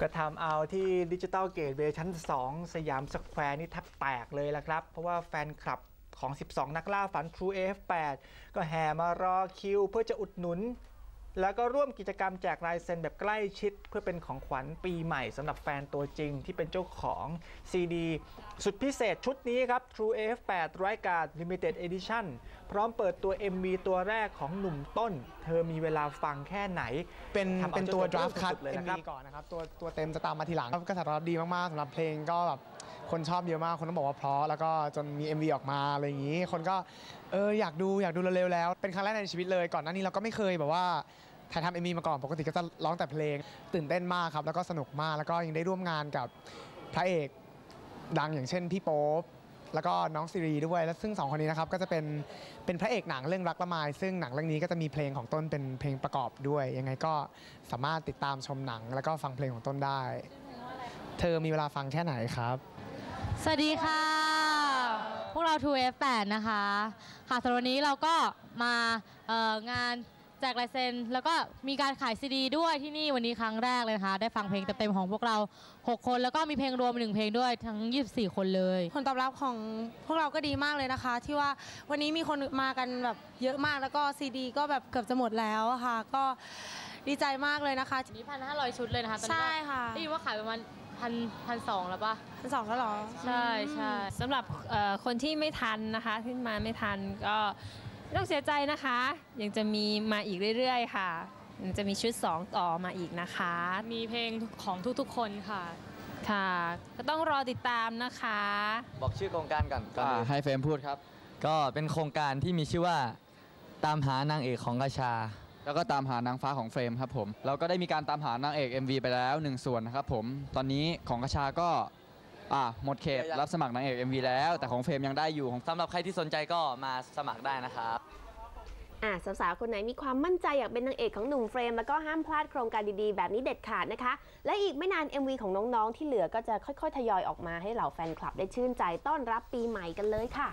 ก็ทำเอาที่ดิจิตอลเกตเวย์ชั้น 2 สยามสแควร์นี่แทบแตกเลยละครับ เพราะว่าแฟนคลับของ 12 นักล่าฝัน True F8 ก็แห่มารอคิวเพื่อจะอุดหนุน แล้วก็ร่วมกิจกรรมแจกลายเซ็นแบบใกล้ชิด เพื่อเป็นของขวัญปีใหม่สำหรับแฟนตัวจริงที่เป็นเจ้าของซีดีสุดพิเศษชุดนี้ครับ True F8 r i g a r d Limited Edition พร้อมเปิดตัว MV ตัวแรกของหนุ่มต้น เธอมีเวลาฟังแค่ไหน เป็นทำเอาเป็นตัวเจ้าตัว draft cut สุดๆเลยนะ MV ครับ ก่อนนะครับ ตัวตัวเต็มจะตามมาทีหลังกระแสตอบรับดีมากๆสำหรับเพลงก็แบบคนชอบเยอะมาก คนต้องบอกว่าเพราะแล้วก็จนมี MV ออกมาอะไรอย่างนี้ คนก็เอออยากดูอยากดูเร็วๆแล้ว เป็นครั้งแรกในชีวิตเลย ก่อนหน้านี้เราก็ไม่เคยแบบว่า ถ่ายทำ MV มาก่อนปกติก็จะร้องแต่เพลง ตื่นเต้นมากครับ แล้วก็สนุกมากแล้วก็ยังได้ร่วมงานกับพระเอกดังอย่างเช่นพี่โป๊ปแล้วก็น้องซีรีด้วย และซึ่งสองคนนี้นะครับก็จะเป็นเป็นพระเอกหนังเรื่องรักละไมซึ่งหนังเรื่องนี้ก็จะมีเพลงของต้นเป็นเพลงประกอบด้วย ยังไงก็สามารถติดตามชมหนัง แล้วก็ฟังเพลงของต้นได้ เธอมีเวลาฟังแค่ไหนครับ สวัสดีค่ะ พวกเรา 2F8 นะคะ ค่ะสำหรับวันนี้เราก็มางาน แจกลายเซ็นแล้วก็มีการขายซีดีด้วยที่นี่วันนี้ครั้งแรกเลยนะคะได้ฟังเพลงเต็มๆของพวกเรา 6 คนแล้วก็มีเพลงรวมหนึ่งเพลงด้วยทั้ง 24 คนเลยผลตอบรับของพวกเราก็ดีมากเลยนะคะ ที่ว่าวันนี้มีคนมากันแบบเยอะมากแล้วก็ซีดี ก็แบบเกือบจะหมดแล้วอะค่ะ ก็ดีใจมากเลยนะคะนี่พันห้าร้อยชุดเลยนะคะตอนนี้ใช่ค่ะได้ยินว่าขายประมาณพันพันสองแล้วปะเป็นสองแล้วเหรอ ใช่ใช่สำหรับเอ่อคนที่ไม่ทันนะคะที่มาไม่ทันก็ ไม่ต้องเสียใจนะคะ ยังจะมีมาอีกเรื่อยๆ ค่ะยังจะมีชุด 2 ต่อมาอีกนะคะ มีเพลงของทุกๆ คนค่ะ ค่ะ ก็ต้องรอติดตามนะคะ บอกชื่อโครงการก่อนก่อนอ่าอื่นให้เฟรมพูดครับ ก็เป็นโครงการที่มีชื่อว่าตามหานางเอกของกระชา แล้วก็ตามหานางฟ้าของเฟรมครับผม เราก็ได้มีการตามหานางเอก MV ไปแล้วหนึ่งส่วนนะครับผม ตอนนี้ของกระชาก็ อ่าหมดเขตเดี๋ยวยังรับสมัครนางเอก MV แล้ว แต่ของเฟรมยังได้อยู่ของสำหรับใครที่สนใจก็มาสมัครได้นะครับอะสาวๆคนไหนมีความมั่นใจอยากเป็นนางเอกของหนุ่มเฟรม แล้วก็ห้ามพลาดโครงการดีๆ แบบนี้เด็ดขาดนะคะ และอีกไม่นาน MV ของน้องๆ ที่เหลือก็จะค่อยๆ ทยอยออกมาให้เหล่าแฟนคลับได้ชื่นใจต้อนรับปีใหม่กันเลยค่ะ